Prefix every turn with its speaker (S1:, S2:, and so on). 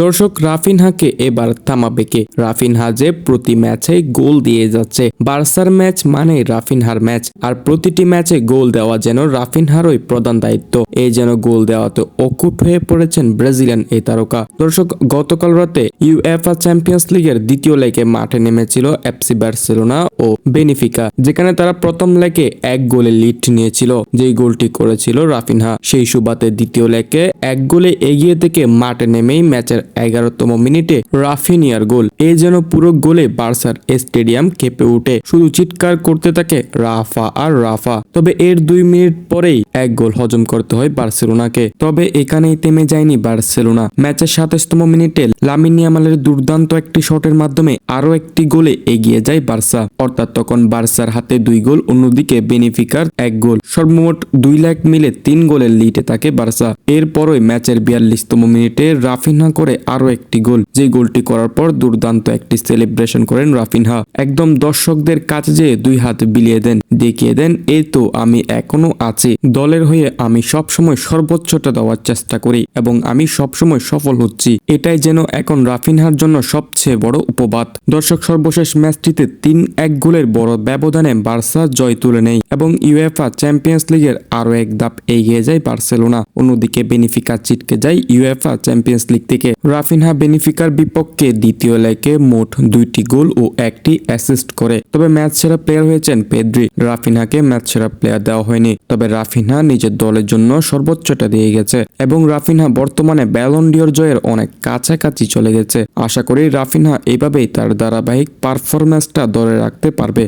S1: দর্শক রাফিনহাকে এবার থামাবে কে? রাফিনহা যে প্রতি ম্যাচে গোল দিয়ে যাচ্ছে। বার্সার ম্যাচ মানে রাফিনহার ম্যাচ। আর প্রতিটি ম্যাচে গোল দেওয়া যেন রাফিনহারই প্রধান দায়িত্ব। এই যেন গোল দেওয়াতে অকুট হয়ে পড়েছেন ব্রাজিলিয়ান এই তারকা। দর্শক, গতকাল রাতে ইউএফআ চ্যাম্পিয়ন্স লিগের দ্বিতীয় লেগে মাঠে নেমেছিল এফসি বার্সেলোনা ও বেনিফিকা, যেখানে তারা প্রথম লেগে এক গোলে লিড নিয়েছিল। যেই গোলটি করেছিল রাফিনহা, সেই সুবাদে দ্বিতীয় লেগে এক গোলে এগিয়ে থেকে মাঠে নেমেই ম্যাচের এগারোতম মিনিটে রাফিনিয়ার গোল। এই যেন পুরো গোলে বার্সার স্টেডিয়াম কেঁপে উঠে শুধু চিৎকার করতে থাকে রাফা আর রাফা। তবে এর দুই মিনিট পরেই এক গোল হজম করতে হয় বার্সেলোনাকে। তবে এখানেই থেমে যায়নি বার্সেলোনা। ম্যাচের সাতাশতম মিনিটে লামিনিয়ামালের দুর্দান্ত একটি শটের মাধ্যমে আরও একটি গোলে এগিয়ে যায় বার্সা। অর্থাৎ তখন বার্সার হাতে দুই গোল, অন্যদিকে বেনিফিকার এক গোল। সর্বমোট দুই লাখ মিলে তিন গোলের লিটে থাকে বার্সা। এরপরই ম্যাচের বিয়াল্লিশতম মিনিটে রাফিনহা করে আরও একটি গোল। যে গোলটি করার পর দুর্দান্ত একটি সেলিব্রেশন করেন রাফিনহা। একদম দর্শকদের কাছে যেয়ে দুই হাত বিলিয়ে দেন। দেখিয়ে দেন, এই তো আমি এখনও আছি। দলের হয়ে আমি সবসময় সর্বোচ্চটা দেওয়ার চেষ্টা করি এবং আমি সবসময় সফল হচ্ছি। এটাই যেন এখন রাফিনহার জন্য সবচেয়ে বড় উপবাদ। দর্শক, সর্বশেষ ম্যাচটিতে তিন এক গোলের বড় ব্যবধানে বার্সা জয় তুলে নেয় এবং ইউএফআ চ্যাম্পিয়ন্স লিগের আরও এক ধাপ এগিয়ে যায় বার্সেলোনা। অন্যদিকে বেনিফিকা ছিটকে যায় ইউএফা চ্যাম্পিয়ন্স লিগ থেকে। রাফিনহা বেনিফিকার বিপক্ষে দ্বিতীয় লেগে মোট দুইটি গোল ও একটি অ্যাসিস্ট করে। তবে ম্যাচ সেরা প্লেয়ার হয়েছেন পেদ্রি। রাফিনহাকে ম্যাচ সেরা প্লেয়ার দেওয়া হয়নি। তবে রাফিনহা নিজের দলের জন্য সর্বোচ্চটা দিয়ে গেছে এবং রাফিনহা বর্তমানে ব্যালন্ডিয়র জয়ের অনেক কাছাকাছি চলে গেছে। আশা করি রাফিনহা এভাবেই তার ধারাবাহিক পারফরম্যান্সটা ধরে রাখতে পারবে।